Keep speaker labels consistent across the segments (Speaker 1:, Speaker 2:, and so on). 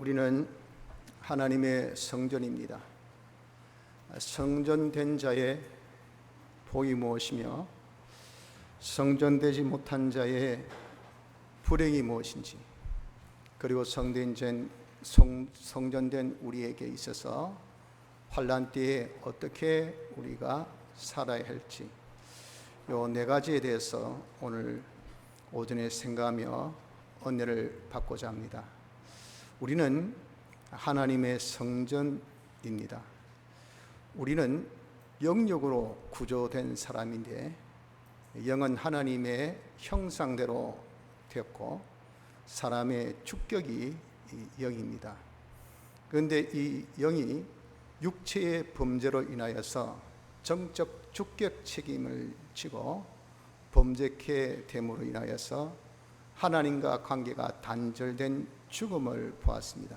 Speaker 1: 우리는 하나님의 성전입니다. 성전된 자의 복이 무엇이며 성전되지 못한 자의 불행이 무엇인지 그리고 성전된 성, 성전된 우리에게 있어서 환란 때에 어떻게 우리가 살아야 할지 요 네 가지에 대해서 오늘 오전에 생각하며 은혜를 받고자 합니다. 우리는 하나님의 성전입니다. 우리는 영역으로 구조된 사람인데 영은 하나님의 형상대로 되었고 사람의 주격이 영입니다. 그런데 이 영이 육체의 범죄로 인하여서 정적 주격 책임을 지고 범죄케 됨으로 인하여서 하나님과 관계가 단절된 죽음을 보았습니다.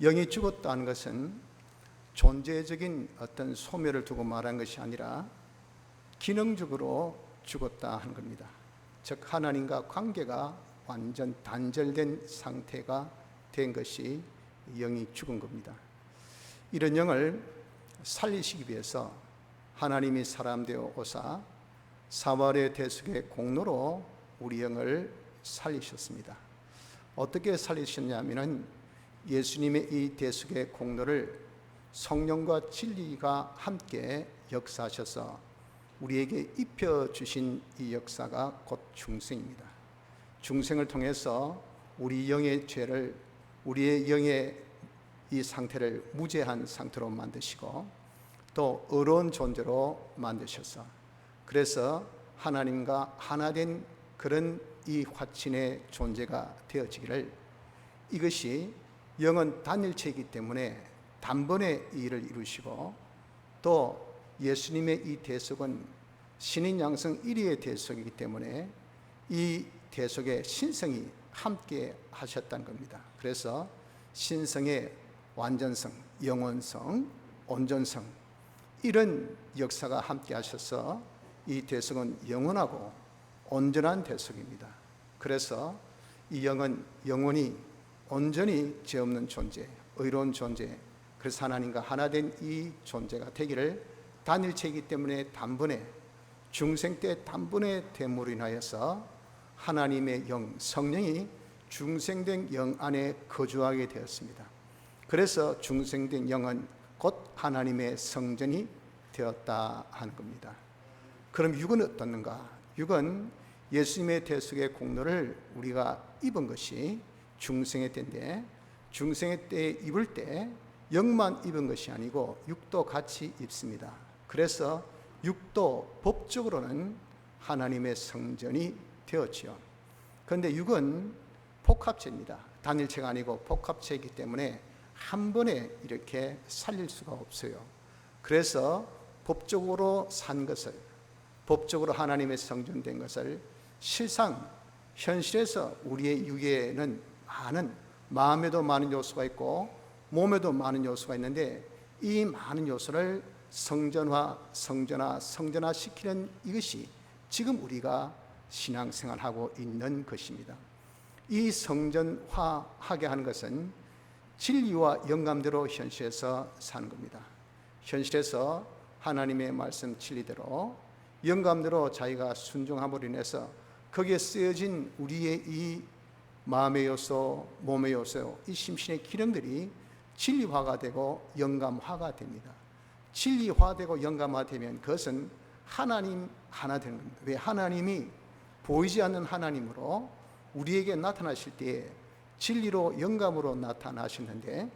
Speaker 1: 영이 죽었다는 것은 존재적인 어떤 소멸을 두고 말한 것이 아니라 기능적으로 죽었다 하는 겁니다. 즉 하나님과 관계가 완전 단절된 상태가 된 것이 영이 죽은 겁니다. 이런 영을 살리시기 위해서 하나님이 사람 되어 오사 사발의 대속의 공로로 우리 영을 살리셨습니다. 어떻게 살리셨냐면은 예수님의 이 대속의 공로를 성령과 진리가 함께 역사하셔서 우리에게 입혀 주신 이 역사가 곧 중생입니다. 중생을 통해서 우리 영의 죄를 우리의 영의 이 상태를 무죄한 상태로 만드시고 또 어려운 존재로 만드셔서 그래서 하나님과 하나 된 그런 이 화친의 존재가 되어지기를 이것이 영은 단일체이기 때문에 단번에 일을 이루시고 또 예수님의 이 대속은 신인 양성 1위의 대속이기 때문에 이 대속의 신성이 함께 하셨다는 겁니다. 그래서 신성의 완전성, 영원성, 온전성 이런 역사가 함께 하셔서 이 대속은 영원하고 온전한 대속입니다. 그래서 이 영은 영원히 온전히 죄 없는 존재, 의로운 존재, 그래서 하나님과 하나 된 이 존재가 되기를 단일체이기 때문에 단번에 중생 때 단번에 됨으로 인하여서 하나님의 영 성령이 중생된 영 안에 거주하게 되었습니다. 그래서 중생된 영은 곧 하나님의 성전이 되었다 하는 겁니다. 그럼 육은 어떻는가? 육은 예수님의 대속의 공로를 우리가 입은 것이 중생의 때인데 중생의 때 입을 때 영만 입은 것이 아니고 육도 같이 입습니다. 그래서 육도 법적으로는 하나님의 성전이 되었지요. 그런데 육은 복합체입니다. 단일체가 아니고 복합체이기 때문에 한 번에 이렇게 살릴 수가 없어요. 그래서 법적으로 산 것을 법적으로 하나님의 성전된 것을 실상 현실에서 우리의 육에는 많은 마음에도 많은 요소가 있고 몸에도 많은 요소가 있는데 이 많은 요소를 성전화, 성전화, 성전화 시키는 이것이 지금 우리가 신앙생활하고 있는 것입니다. 이 성전화하게 하는 것은 진리와 영감대로 현실에서 사는 겁니다. 현실에서 하나님의 말씀 진리대로 영감대로 자기가 순종함으로 인해서 거기에 쓰여진 우리의 이 마음의 요소, 몸의 요소, 이 심신의 기능들이 진리화가 되고 영감화가 됩니다. 진리화되고 영감화되면 그것은 하나님 하나 되는 겁니다. 왜 하나님이 보이지 않는 하나님으로 우리에게 나타나실 때 진리로 영감으로 나타나시는데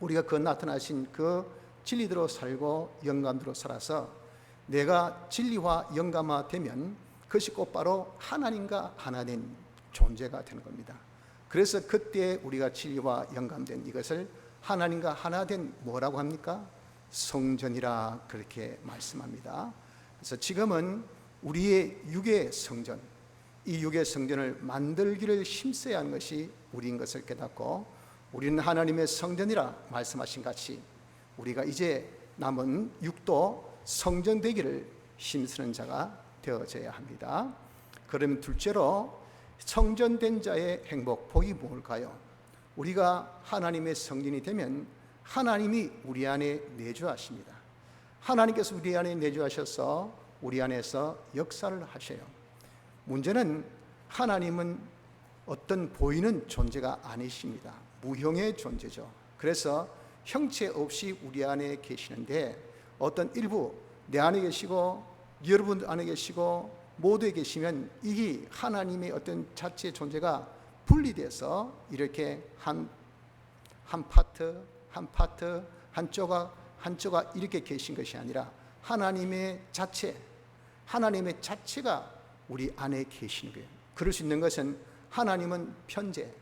Speaker 1: 우리가 그 나타나신 그 진리대로 살고 영감대로 살아서 내가 진리화 영감화 되면 그것이 곧바로 하나님과 하나 된 존재가 되는 겁니다. 그래서 그때 우리가 진리와 영감된 이것을 하나님과 하나 된 뭐라고 합니까? 성전이라 그렇게 말씀합니다. 그래서 지금은 우리의 육의 성전, 이 육의 성전을 만들기를 힘써야 하는 것이 우리인 것을 깨닫고 우리는 하나님의 성전이라 말씀하신 같이 우리가 이제 남은 육도 성전 되기를 힘쓰는 자가 되어져야 합니다. 그러면 둘째로 성전된 자의 행복, 복이 뭘까요? 우리가 하나님의 성전이 되면 하나님이 우리 안에 내주하십니다. 하나님께서 우리 안에 내주하셔서 우리 안에서 역사를 하셔요. 문제는 하나님은 어떤 보이는 존재가 아니십니다. 무형의 존재죠. 그래서 형체 없이 우리 안에 계시는데 어떤 일부 내 안에 계시고 여러분 안에 계시고 모두에 계시면 이게 하나님의 어떤 자체 존재가 분리돼서 이렇게 한, 한 파트, 한 파트, 한 조각, 한 조각 이렇게 계신 것이 아니라 하나님의 자체, 하나님의 자체가 우리 안에 계시는 거예요. 그럴 수 있는 것은 하나님은 편재,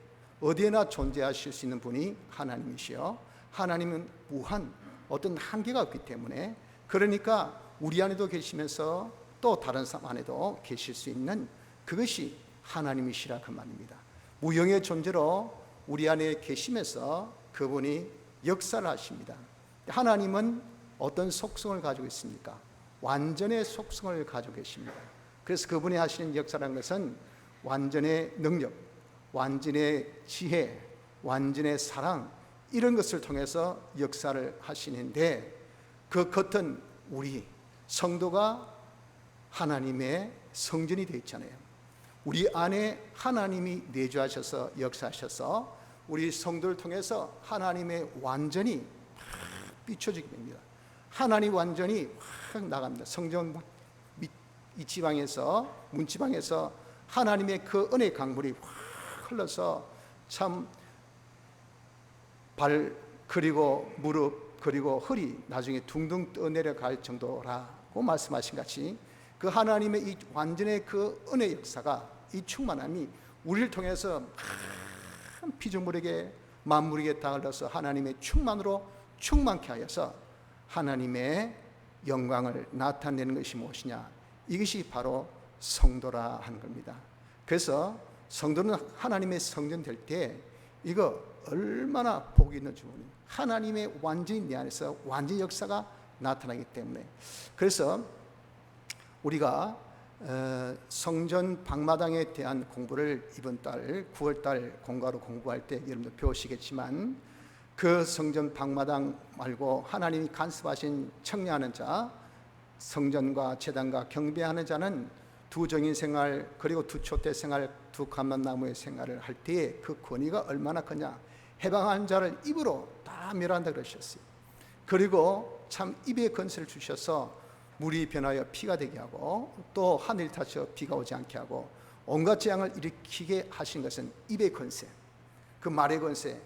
Speaker 1: 어디에나 존재하실 수 있는 분이 하나님이시요. 하나님은 무한, 어떤 한계가 없기 때문에 그러니까 우리 안에도 계시면서 또 다른 사람 안에도 계실 수 있는 그것이 하나님이시라 그 말입니다. 무형의 존재로 우리 안에 계시면서 그분이 역사를 하십니다. 하나님은 어떤 속성을 가지고 있습니까? 완전의 속성을 가지고 계십니다. 그래서 그분이 하시는 역사라는 것은 완전의 능력, 완전의 지혜, 완전의 사랑 이런 것을 통해서 역사를 하시는데 그 겉은 우리 성도가 하나님의 성전이 되어 있잖아요. 우리 안에 하나님이 내주하셔서 역사하셔서 우리 성도를 통해서 하나님의 완전히 비춰지게 됩니다. 하나님 완전히 확 나갑니다. 성전 이 지방에서 문지방에서 하나님의 그 은혜 강물이 확 흘러서 참 발 그리고 무릎 그리고 허리 나중에 둥둥 떠내려갈 정도라고 말씀하신 같이 그 하나님의 이 완전의 그 은혜 역사가 이 충만함이 우리를 통해서 큰 피조물에게 만물에게 다 흘러서 하나님의 충만으로 충만케 하여서 하나님의 영광을 나타내는 것이 무엇이냐 이것이 바로 성도라 하는 겁니다. 그래서 성도는 하나님의 성전 될 때 이거 얼마나 복이 있는 주문이 하나님의 완전히 내 안에서 완전 역사가 나타나기 때문에. 그래서 우리가 어, 성전 방마당에 대한 공부를 이번 달 9월 달 공과로 공부할 때 여러분들 배우시겠지만 그 성전 방마당 말고 하나님이 간섭하신 청량하는 자 성전과 재단과 경배하는 자는 두 정인 생활 그리고 두 초대 생활 두 감람나무의 생활을 할 때에 그 권위가 얼마나 크냐 해방한 자를 입으로 다 멸한다 그러셨어요. 그리고 참 입에 건설을 주셔서 물이 변하여 피가 되게 하고 또 하늘 타쳐 비가 오지 않게 하고 온갖 재앙을 일으키게 하신 것은 입의 권세 그 말의 권세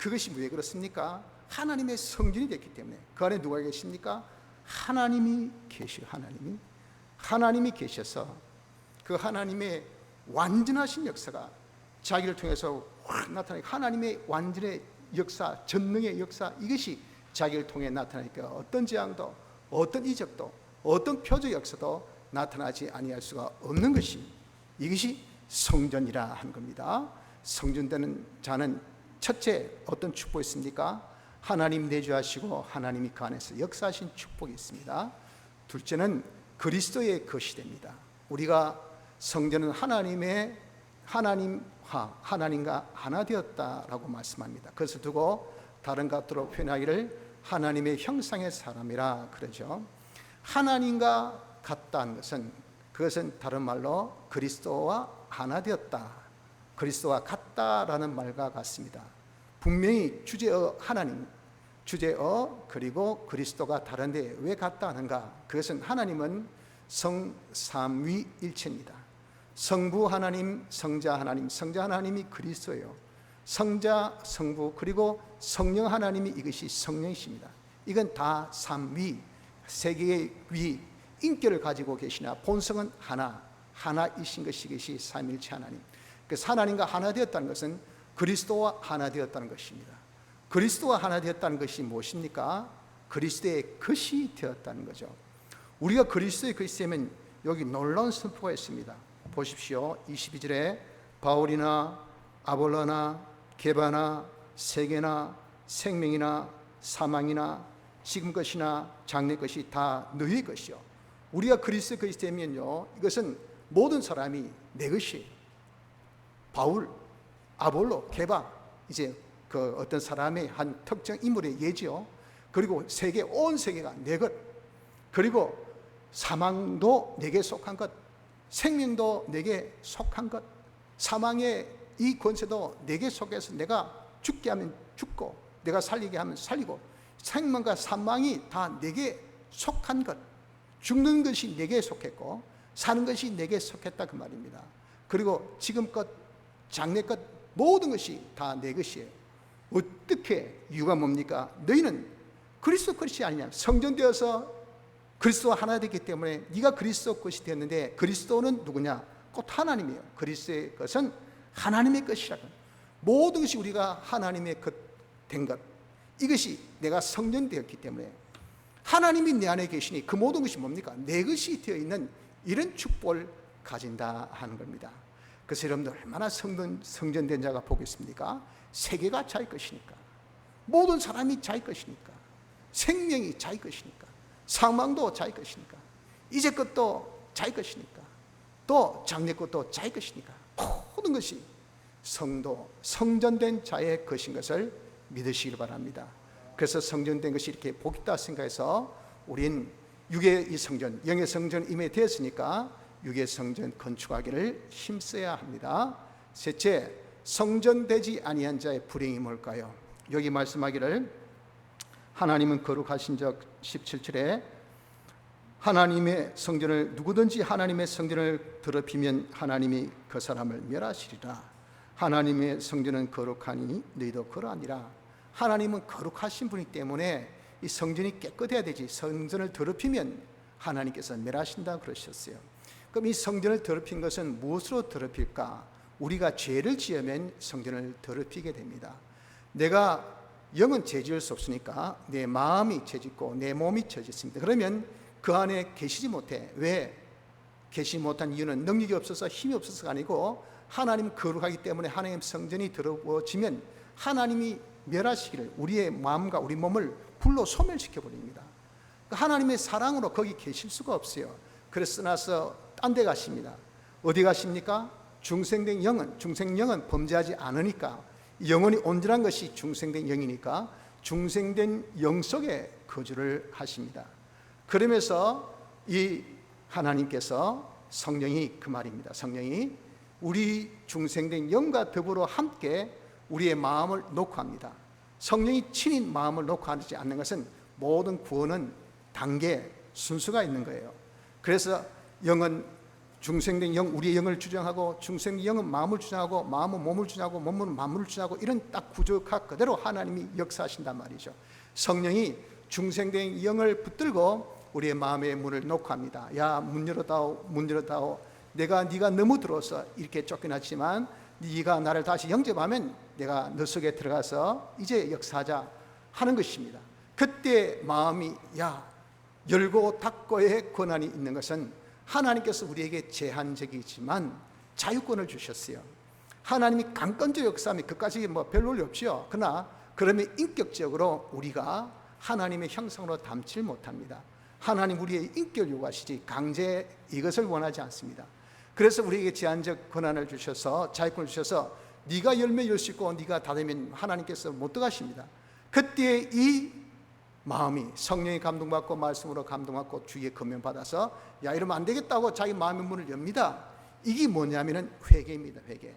Speaker 1: 그것이 왜 그렇습니까? 하나님의 성전이 됐기 때문에. 그 안에 누가 계십니까? 하나님이 계시 하나님이. 하나님이 계셔서 그 하나님의 완전하신 역사가 자기를 통해서 확 나타나니까 하나님의 완전의 역사, 전능의 역사 이것이 자기를 통해 나타나니까 어떤 재앙도 어떤 이적도 어떤 표적 역사도 나타나지 아니할 수가 없는 것이 이것이 성전이라 하는 겁니다. 성전되는 자는 첫째 어떤 축복이 있습니까? 하나님 내주하시고 하나님이 그 안에서 역사하신 축복이 있습니다. 둘째는 그리스도의 것이 됩니다. 우리가 성전은 하나님의 하나님화, 하나님과 하나 되었다라고 말씀합니다. 그것을 두고 다른 것들로 표현하기를 하나님의 형상의 사람이라 그러죠. 하나님과 같다는 것은 그것은 다른 말로 그리스도와 하나 되었다. 그리스도와 같다라는 말과 같습니다. 분명히 주제어 하나님, 주제어 그리고 그리스도가 다른데 왜 같다 하는가? 그것은 하나님은 성삼위일체입니다. 성부 하나님, 성자 하나님, 성자 하나님이 그리스도예요. 성자, 성부 그리고 성령 하나님이 이것이 성령이십니다. 이건 다 삼위, 세계의 위, 인격을 가지고 계시나 본성은 하나, 하나이신 것이 이것이 삼일체 하나님. 그 하나님과 하나 되었다는 것은 그리스도와 하나 되었다는 것입니다. 그리스도와 하나 되었다는 것이 무엇입니까? 그리스도의 것이 되었다는 거죠. 우리가 그리스도의 것이 되면 여기 놀라운 선포가 있습니다. 보십시오. 22절에 바울이나 아볼로나 게바나 세계나 생명이나 사망이나 지금 것이나 장래 것이 다 너희 것이요. 우리가 그리스도 것이 되면요. 이것은 모든 사람이 내 것이에요. 바울, 아볼로, 게바 이제 그 어떤 사람의 한 특정 인물의 예지요. 그리고 세계 온 세계가 내 것. 그리고 사망도 내게 속한 것. 생명도 내게 속한 것. 사망의 이 권세도 내게 속해서 내가 죽게 하면 죽고 내가 살리게 하면 살리고 생명과 사망이 다 내게 속한 것. 죽는 것이 내게 속했고 사는 것이 내게 속했다 그 말입니다. 그리고 지금껏 장래껏 모든 것이 다 내 것이에요. 어떻게 이유가 뭡니까? 너희는 그리스도 것이 아니냐? 성전되어서 그리스도와 하나 되기 때문에 네가 그리스도 것이 되었는데 그리스도는 누구냐? 곧 하나님이에요. 그리스도의 것은 하나님의 것이라고. 모든 것이 우리가 하나님의 것 된 것. 이것이 내가 성전되었기 때문에 하나님이 내 안에 계시니 그 모든 것이 뭡니까? 내 것이 되어 있는 이런 축복을 가진다 하는 겁니다. 그래서 여러분들 얼마나 성전, 성전된 자가 보겠습니까? 세계가 자기 것이니까. 모든 사람이 자기 것이니까. 생명이 자기 것이니까. 사망도 자기 것이니까. 이제 것도 자기 것이니까. 또 장래 것도 자기 것이니까. 모든 것이 성도, 성전된 자의 것인 것을 믿으시길 바랍니다. 그래서 성전된 것이 이렇게 복있다 생각해서 우린 육의 이 성전, 영의 성전 임에 되었으니까 육의 성전 건축하기를 힘써야 합니다. 셋째, 성전되지 아니한 자의 불행이 뭘까요? 여기 말씀하기를 하나님은 거룩하신 적 17절에 하나님의 성전을 누구든지 하나님의 성전을 더럽히면 하나님이 그 사람을 멸하시리라. 하나님의 성전은 거룩하니 너희도 그러하니라. 하나님은 거룩하신 분이기 때문에 이 성전이 깨끗해야 되지. 성전을 더럽히면 하나님께서 멸하신다 그러셨어요. 그럼 이 성전을 더럽힌 것은 무엇으로 더럽힐까? 우리가 죄를 지으면 성전을 더럽히게 됩니다. 내가 영은 죄지을 수 없으니까 내 마음이 죄짓고 내 몸이 죄짓습니다. 그러면 그 안에 계시지 못해. 왜? 계시지 못한 이유는 능력이 없어서 힘이 없어서가 아니고 하나님 거룩하기 때문에 하나님 성전이 더러워지면 하나님이 멸하시기를 우리의 마음과 우리 몸을 불로 소멸시켜 버립니다. 하나님의 사랑으로 거기 계실 수가 없어요. 그래서 나서 딴 데 가십니다. 어디 가십니까? 중생된 영은 중생 영은 범죄하지 않으니까 영혼이 온전한 것이 중생된 영이니까 중생된 영 속에 거주를 하십니다. 그러면서 이 하나님께서 성령이 그 말입니다. 성령이 우리 중생된 영과 더불어 함께 우리의 마음을 놓고 합니다. 성령이 친히 마음을 놓고 하지 않는 것은 모든 구원은 단계 순수가 있는 거예요. 그래서 영은 중생된 영, 우리의 영을 주장하고 중생된 영은 마음을 주장하고 마음은 몸을 주장하고 몸은 만물을 주장하고 이런 딱 구조가 그대로 하나님이 역사하신단 말이죠. 성령이 중생된 영을 붙들고 우리의 마음의 문을 놓고 합니다. 야, 문 열어다오, 문 열어다오. 내가 네가 너무 들어서 이렇게 쫓겨났지만 네가 나를 다시 영접하면 내가 너 속에 들어가서 이제 역사하자 하는 것입니다. 그때 마음이 야 열고 닫고의 권한이 있는 것은 하나님께서 우리에게 제한적이지만 자유권을 주셨어요. 하나님이 강권적 역사하면 그까지 뭐 별로 없죠. 그러나 그러면 인격적으로 우리가 하나님의 형상으로 담질 못합니다. 하나님 우리의 인격을 요구하시지 강제 이것을 원하지 않습니다. 그래서 우리에게 제한적 권한을 주셔서 자유권을 주셔서 네가 열매 열수 있고 네가 닫으면 하나님께서 못 들어가십니다. 그때 이 마음이 성령의 감동받고 말씀으로 감동받고 주의 검명 받아서 야 이러면 안 되겠다고 자기 마음의 문을 엽니다. 이게 뭐냐면은 회개입니다. 회개.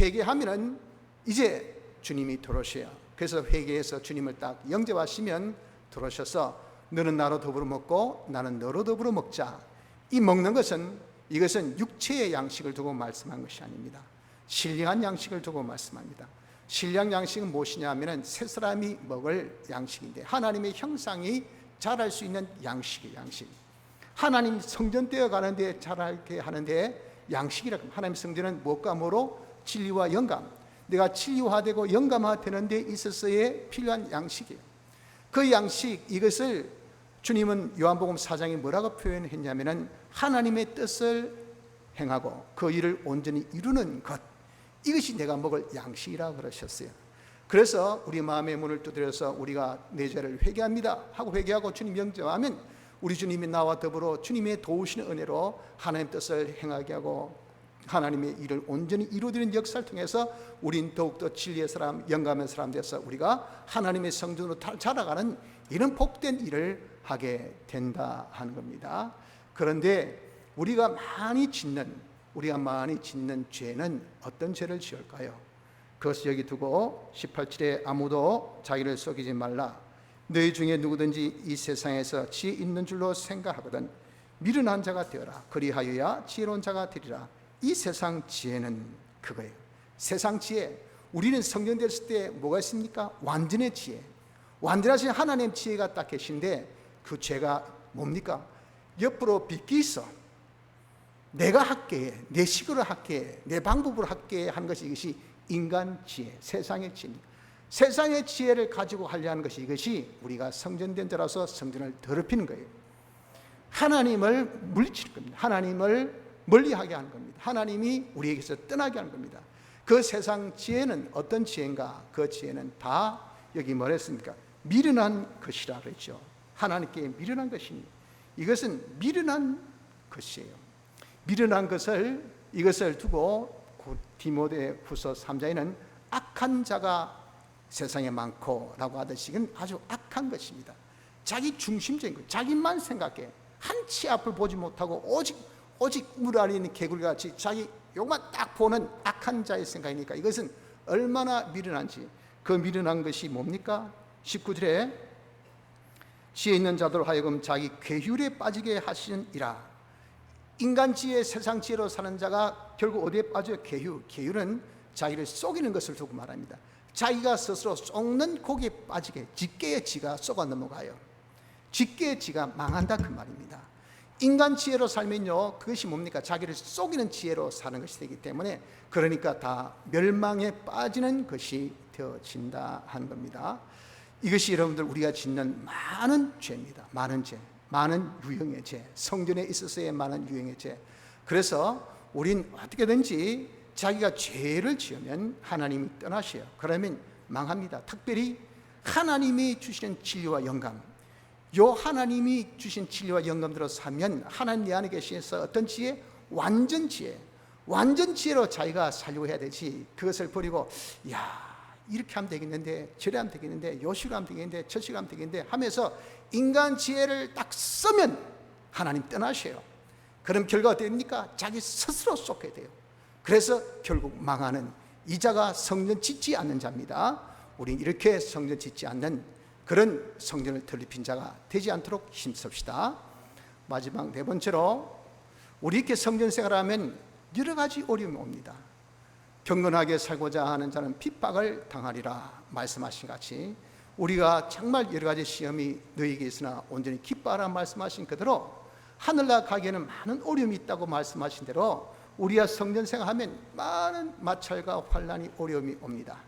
Speaker 1: 회개하면은 이제 주님이 들어오셔요. 그래서 회개해서 주님을 딱 영접하시면 들어오셔서 너는 나로 더불어 먹고 나는 너로 더불어 먹자. 이 먹는 것은 이것은 육체의 양식을 두고 말씀한 것이 아닙니다. 신령한 양식을 두고 말씀합니다. 신령 양식은 무엇이냐 하면은 새 사람이 먹을 양식인데 하나님의 형상이 자랄 수 있는 양식이 양식. 하나님 성전 되어 가는데 자라게 하는데 양식이라 하나님 성전은 무엇과 뭐로 진리와 영감. 내가 진리화되고 영감화되는 데 있어서의 필요한 양식이에요. 그 양식 이것을 주님은 요한복음 4장에 뭐라고 표현했냐면은 하나님의 뜻을 행하고 그 일을 온전히 이루는 것. 이것이 내가 먹을 양식이라고 그러셨어요. 그래서 우리 마음의 문을 두드려서 우리가 내 죄를 회개합니다 하고 회개하고 주님 영접하면 우리 주님이 나와 더불어 주님의 도우시는 은혜로 하나님 뜻을 행하게 하고 하나님의 일을 온전히 이루어지는 역사를 통해서 우린 더욱더 진리의 사람, 영감의 사람 돼서 우리가 하나님의 성전으로 다- 자라가는 이런 복된 일을 하게 된다 하는 겁니다. 그런데 우리가 많이 짓는 우리가 많이 짓는 죄는 어떤 죄를 지을까요? 그것을 여기 두고 18절에 아무도 자기를 속이지 말라. 너희 중에 누구든지 이 세상에서 지혜 있는 줄로 생각하거든 미련한 자가 되어라. 그리하여야 지혜로운 자가 되리라. 이 세상 지혜는 그거예요. 세상 지혜. 우리는 성령 됐을 때 뭐가 있습니까? 완전의 지혜. 완전하신 하나님 지혜가 딱 계신데 그 죄가 뭡니까? 옆으로 빗기 있어. 내가 할게, 내 식으로 할게, 내 방법으로 할게 하는 것이 이것이 인간 지혜, 세상의 지혜. 세상의 지혜를 가지고 하려 하는 것이 이것이 우리가 성전된 자라서 성전을 더럽히는 거예요. 하나님을 물리칠 겁니다. 하나님을 멀리하게 하는 겁니다. 하나님이 우리에게서 떠나게 하는 겁니다. 그 세상 지혜는 어떤 지혜인가? 그 지혜는 다 여기 뭐랬습니까? 미련한 것이라 그랬죠. 하나님께 미련한 것이니 이것은 미련한 것이에요. 미련한 것을 이것을 두고 디모데 후서 3장에는 악한 자가 세상에 많고라고 하듯이 이건 아주 악한 것입니다. 자기 중심적인 것, 자기만 생각해. 한 치 앞을 보지 못하고 오직 오직 물 안에 있는 개구리 같이 자기 요만 딱 보는 악한 자의 생각이니까 이것은 얼마나 미련한지 그 미련한 것이 뭡니까? 19절에 지혜 있는 자들 하여금 자기 괴율에 빠지게 하시니라. 인간 지혜, 세상 지혜로 사는 자가 결국 어디에 빠져요? 괴율. 괴율은 자기를 속이는 것을 두고 말합니다. 자기가 스스로 속는 고기에 빠지게 직계의 지가 속아 넘어가요. 직계의 지가 망한다 그 말입니다. 인간 지혜로 살면요 그것이 뭡니까 자기를 속이는 지혜로 사는 것이 되기 때문에 그러니까 다 멸망에 빠지는 것이 되어진다 하는 겁니다. 이것이 여러분들 우리가 짓는 많은 죄입니다. 많은 죄, 많은 유형의 죄, 성전에 있어서의 많은 유형의 죄. 그래서 우린 어떻게든지 자기가 죄를 지으면 하나님이 떠나셔요. 그러면 망합니다. 특별히 하나님이 주시는 진리와 영감, 요 하나님이 주신 진리와 영감대로 살면 하나님 내 안에 계시서 어떤 지혜? 완전 지혜. 완전 지혜로 자기가 살려고 해야 되지. 그것을 버리고 야 이렇게 하면 되겠는데 저래 하면 되겠는데 요식으로 하면 되겠는데 저식으로 하면 되겠는데 하면서 인간 지혜를 딱 쓰면 하나님 떠나셔요. 그럼 어떻게 됩니까? 자기 스스로 쏟게 돼요. 그래서 결국 망하는 이자가 성전 짓지 않는 자입니다. 우린 이렇게 성전 짓지 않는 그런 성전을 덜립힌 자가 되지 않도록 힘씁시다. 마지막 네 번째로 우리 이렇게 성전 생활하면 여러 가지 어려움이 옵니다. 경건하게 살고자 하는 자는 핍박을 당하리라 말씀하신 같이 우리가 정말 여러 가지 시험이 너에게 있으나 온전히 기뻐하라 말씀하신 그대로 하늘나라 가기에는 많은 어려움이 있다고 말씀하신 대로 우리가 성전 생활하면 많은 마찰과 환란이 어려움이 옵니다.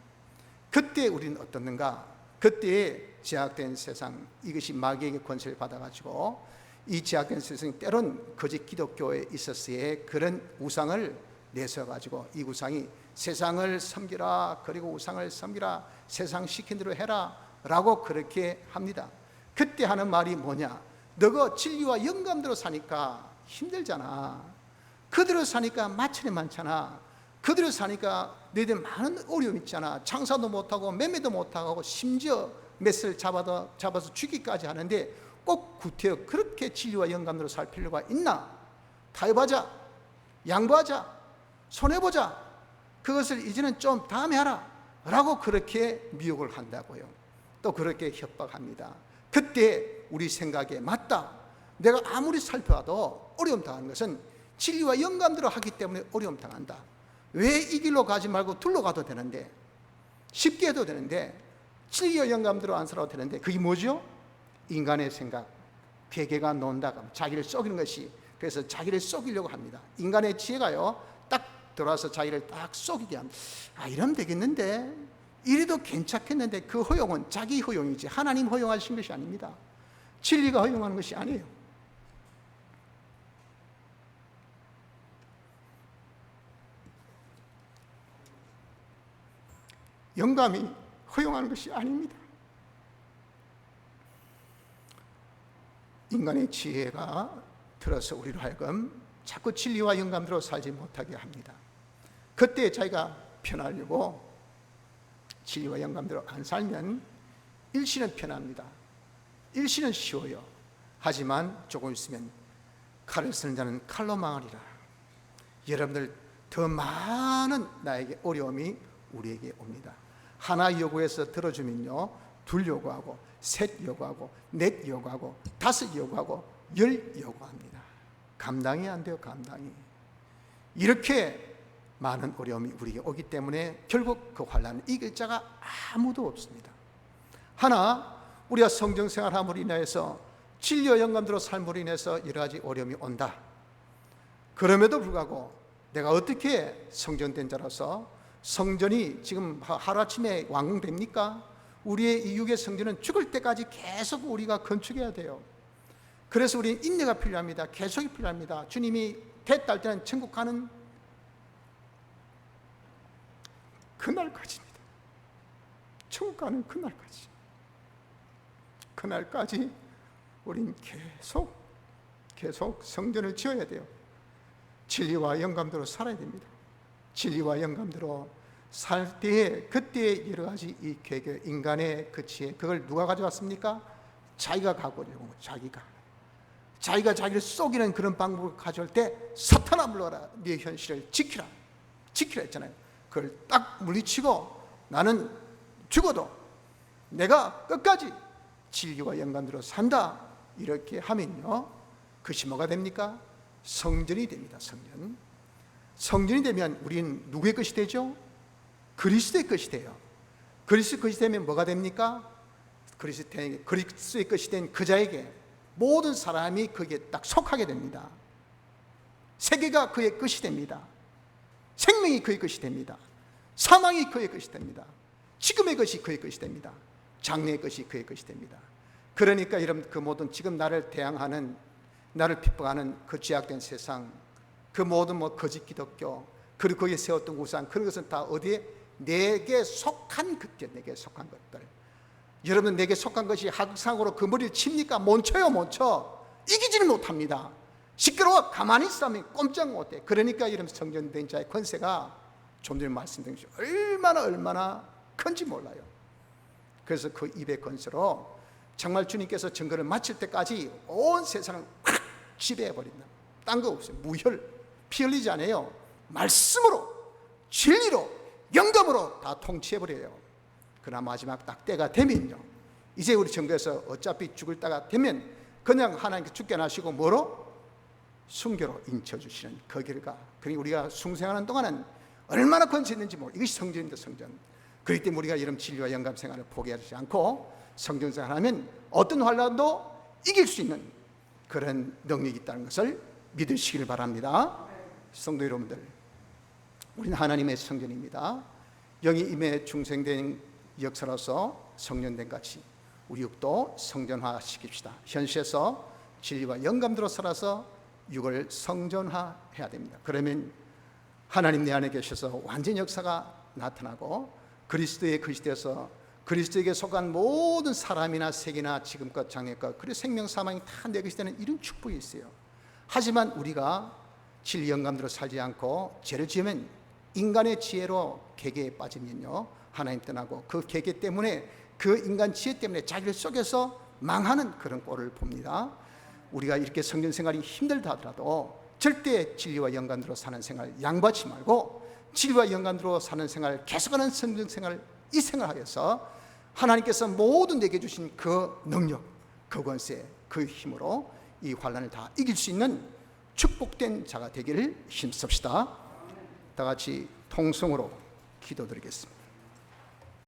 Speaker 1: 그때 우리는 어떻는가? 그때 제약된 세상 이것이 마귀에게 권세를 받아가지고 이 제약된 세상이 때론 거짓 기독교에 있었을 그런 우상을 내세워가지고 이 우상이 세상을 섬기라 그리고 우상을 섬기라 세상 시킨 대로 해라 라고 그렇게 합니다. 그때 하는 말이 뭐냐? 너가 진리와 영감대로 사니까 힘들잖아. 그대로 사니까 마찰이 많잖아. 그대로 사니까 너희들 많은 어려움 있잖아. 장사도 못하고 매매도 못하고 심지어 맷을 잡아서, 잡아서 죽이까지 하는데 꼭 구태여 그렇게 진리와 영감대로 살 필요가 있나? 타협하자. 양보하자. 손해보자. 그것을 이제는 좀 다음에 하라. 라고 그렇게 미혹을 한다고요. 또 그렇게 협박합니다. 그때 우리 생각에 맞다. 내가 아무리 살펴봐도 어려움 당하는 것은 진리와 영감대로 하기 때문에 어려움 당한다. 왜 이 길로 가지 말고 둘로 가도 되는데 쉽게 해도 되는데 진리와 영감대로 안 살아도 되는데 그게 뭐죠? 인간의 생각, 괴계가 논다가 자기를 속이는 것이 그래서 자기를 속이려고 합니다. 인간의 지혜가요 딱 들어와서 자기를 딱 속이게 합니다. 아 이러면 되겠는데 이래도 괜찮겠는데 그 허용은 자기 허용이지 하나님 허용하신 것이 아닙니다. 진리가 허용하는 것이 아니에요. 영감이 허용하는 것이 아닙니다. 인간의 지혜가 들어서 우리로 하여금 자꾸 진리와 영감대로 살지 못하게 합니다. 그때 자기가 편하려고 진리와 영감대로 안 살면 일시는 편합니다. 일시는 쉬워요. 하지만 조금 있으면 칼을 쓰는 자는 칼로 망하리라. 여러분들 더 많은 나에게 어려움이 우리에게 옵니다. 하나 요구해서 들어주면요, 둘 요구하고, 셋 요구하고, 넷 요구하고, 다섯 요구하고, 열 요구합니다. 감당이 안 돼요, 감당이. 이렇게 많은 어려움이 우리에게 오기 때문에 결국 그 환란을 이길 자가 아무도 없습니다. 하나, 우리가 성경 생활함으로 인해서 진리와 영감대로 삶으로 인해서 여러 가지 어려움이 온다. 그럼에도 불구하고 내가 어떻게 성전된 자라서 성전이 지금 하루아침에 완공됩니까? 우리의 이 육의 성전은 죽을 때까지 계속 우리가 건축해야 돼요. 그래서 우리는 인내가 필요합니다. 계속이 필요합니다. 주님이 됐다 할 때는 천국 가는 그날까지입니다. 천국 가는 그날까지. 그날까지 우린 계속 계속 성전을 지어야 돼요. 진리와 영감대로 살아야 됩니다. 진리와 영감대로 살 때에 그때 여러 가지 이 개개 인간의 그 지혜 그걸 누가 가져왔습니까? 자기가 가고려고 자기가 자기가 자기를 속이는 그런 방법을 가져올 때 사탄아 물러라 네 현실을 지키라 지키라 했잖아요. 그걸 딱 물리치고 나는 죽어도 내가 끝까지 진리와 영감대로 산다 이렇게 하면요 그것이 뭐가 됩니까? 성전이 됩니다. 성전. 성전이 되면 우리는 누구의 것이 되죠? 그리스도의 것이 돼요. 그리스도의 것이 되면 뭐가 됩니까? 그리스도의, 그리스도의 것이 된 그자에게 모든 사람이 거기에 딱 속하게 됩니다. 세계가 그의 것이 됩니다. 생명이 그의 것이 됩니다. 사망이 그의 것이 됩니다. 지금의 것이 그의 것이 됩니다. 장래의 것이 그의 것이 됩니다. 그러니까 여러분 그 모든 지금 나를 대항하는 나를 핍박하는 그 죄악된 세상 그 모든 뭐 거짓 기독교 그리고 거기에 세웠던 우상 그런 것은 다 어디에 내게 속한 것들 내게 속한 것들 여러분 내게 속한 것이 하극상으로 그 머리를 칩니까? 못 쳐요 못 쳐. 이기지는 못합니다 시끄러워 가만히 있으면 꼼짝 못해 그러니까 여러분 성전된 자의 권세가 좀 전에 말씀드린 것이 얼마나 얼마나 큰지 몰라요 그래서 그 입의 권세로 정말 주님께서 증거를 마칠 때까지 온 세상을 확 지배해 버린다. 딴 거 없어요. 무혈 피 흘리지 않아요. 말씀으로 진리로 영감으로 다 통치해 버려요. 그러나 마지막 딱 때가 되면요. 이제 우리 정부에서 어차피 죽을 때가 되면 그냥 하나님께 죽게 하시고 뭐로 순교로 인쳐 주시는 그 결과. 그러니 우리가 숭생하는 동안은 얼마나 있는지 모르. 이것이 성전인데 성전. 그렇기 때문에 우리가 이런 진리와 영감 생활을 포기하지 않고 성전 생활하면 어떤 환란도 이길 수 있는 그런 능력이 있다는 것을 믿으시길 바랍니다. 성도 여러분들, 우리는 하나님의 성전입니다. 영이 임에 중생된 역사로서 성년된 같이 우리 육도 성전화 시킵시다. 현실에서 진리와 영감대로 살아서 육을 성전화해야 됩니다. 그러면 하나님 내 안에 계셔서 완전 역사가 나타나고 그리스도의 그리스도에서 그리스도에게 속한 모든 사람이나 세계나 지금껏 장애껏 그리고 생명 사망이 다내 것이 되는 이런 축복이 있어요. 하지만 우리가 진리 영감대로 살지 않고 죄를 지으면 인간의 지혜로 개개에 빠지면요 하나님 떠나고 그 개개 때문에 그 인간 지혜 때문에 자기를 속여서 망하는 그런 꼴을 봅니다. 우리가 이렇게 성전 생활이 힘들다 하더라도 절대 진리와 영감대로 사는 생활 양보하지 말고 진리와 영감대로 사는 생활 계속하는 성전 생활 이 생활하여서 하나님께서 모든 내게 주신 그 능력, 그 권세, 그 힘으로 이 환란을 다 이길 수 있는 축복된 자가 되기를 힘씁시다. 다 같이 통성으로 기도드리겠습니다.